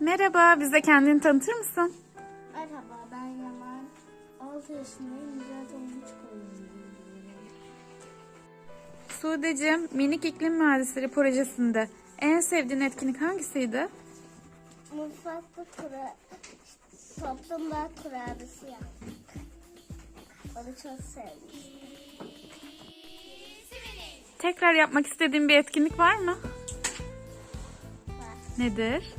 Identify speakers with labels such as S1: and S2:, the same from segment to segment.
S1: Merhaba, bize kendini tanıtır mısın?
S2: Merhaba ben Yaman. 6 yaşındayım. Mücadele Olmuş koyuyorum.
S1: Sude'cim, Minik İklim Mühendisleri projesinde en sevdiğin etkinlik hangisiydi?
S2: Mutfakta kura, toplumda kurabiyesi yaptık. Onu çok sevdim.
S1: Tekrar yapmak istediğin bir etkinlik var mı?
S2: Var.
S1: Nedir?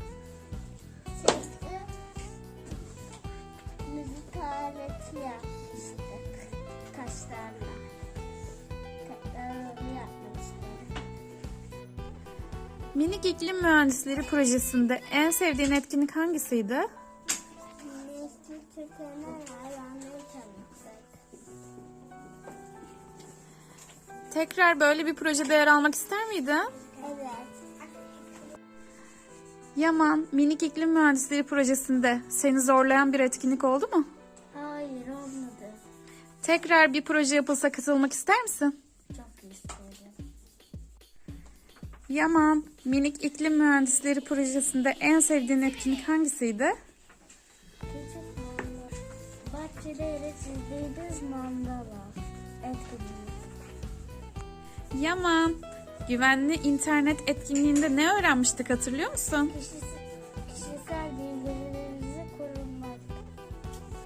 S1: Minik İklim Mühendisleri projesinde en sevdiğin etkinlik hangisiydi? Tekrar böyle bir projede yer almak ister miydin?
S2: Evet.
S1: Yaman, Minik İklim Mühendisleri projesinde seni zorlayan bir etkinlik oldu mu?
S2: Hayır olmadı.
S1: Tekrar bir proje yapılsa katılmak ister misin?
S2: Çok istedim.
S1: Yaman, Minik İklim Mühendisleri projesinde en sevdiğin etkinlik hangisiydi?
S2: Mandala. Etkinliği.
S1: Yaman, güvenli internet etkinliğinde ne öğrenmiştik hatırlıyor musun?
S2: Kişisel